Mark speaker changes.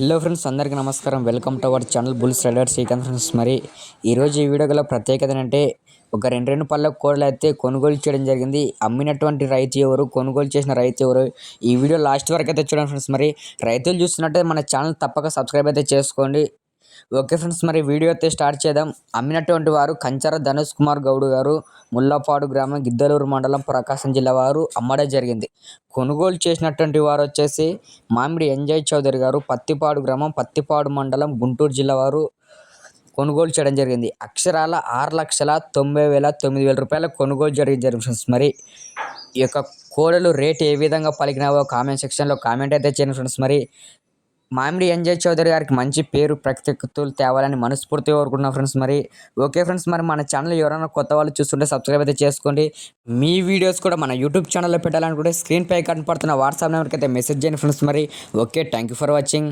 Speaker 1: Hello friends అందరికీ నమస్కారం. Welcome to our channel bulls rider Srikanth friends. మరి ఈరోజు ఈ వీడియో గల ప్రత్యేకత ఏంటంటే ఒక రెండు రెండు పళ్ళ కోడలు అయితే కొనుగోలు చేయడం జరిగింది. అమ్మినటువంటి రైతు ఎవరు కొనుగోలు చేసిన రైతు ఎవరు ఈ వీడియో లాస్ట్ వరకు అయితే చూడండి ఫ్రెండ్స్. మరి రైతులు చూస్తున్నట్టే మన ఛానల్ తప్పక సబ్స్క్రైబ్ అయితే చేసుకోండి. ఓకే ఫ్రెండ్స్ మరి వీడియో అయితే స్టార్ట్ చేద్దాం. అమ్మినటువంటి వారు కంచర ధనుష్ కుమార్ గౌడ్ గారు ముల్లపాడు గ్రామం గిద్దలూరు మండలం ప్రకాశం జిల్లా వారు అమ్మడం జరిగింది. కొనుగోలు చేసినటువంటి వారు వచ్చేసి మామిడి ఎంజాయ్ చౌదరి గారు పత్తిపాడు గ్రామం పత్తిపాడు మండలం గుంటూరు జిల్లా వారు కొనుగోలు చేయడం జరిగింది. అక్షరాల ఆరు లక్షల తొంభై వేల తొమ్మిది వేల రూపాయల కొనుగోలు జరిగి జరిగింది ఫ్రెండ్స్. మరి ఈ యొక్క కోడలు రేట్ ఏ విధంగా పలికినావో కామెంట్ సెక్షన్లో కామెంట్ అయితే చేయండి ఫ్రెండ్స్. మరి మామిడి ఎంజాయ్ చౌదరి గారికి మంచి పేరు ప్రత్యేకతలు తేవాలని మనస్ఫూర్తిగా కోరుకుంటున్నాం ఫ్రెండ్స్ మరి ఓకే ఫ్రెండ్స్ మరి మన ఛానల్ ఎవరైనా కొత్త వాళ్ళు చూస్తుంటే సబ్స్క్రైబ్ అయితే చేసుకోండి. మీ వీడియోస్ కూడా మన యూట్యూబ్ ఛానల్లో పెట్టాలనుకుంటే స్క్రీన్ పై కనపడుతున్న వాట్సాప్ నెంబర్కి అయితే మెసేజ్ చేయండి ఫ్రెండ్స్ మరి okay thank you for watching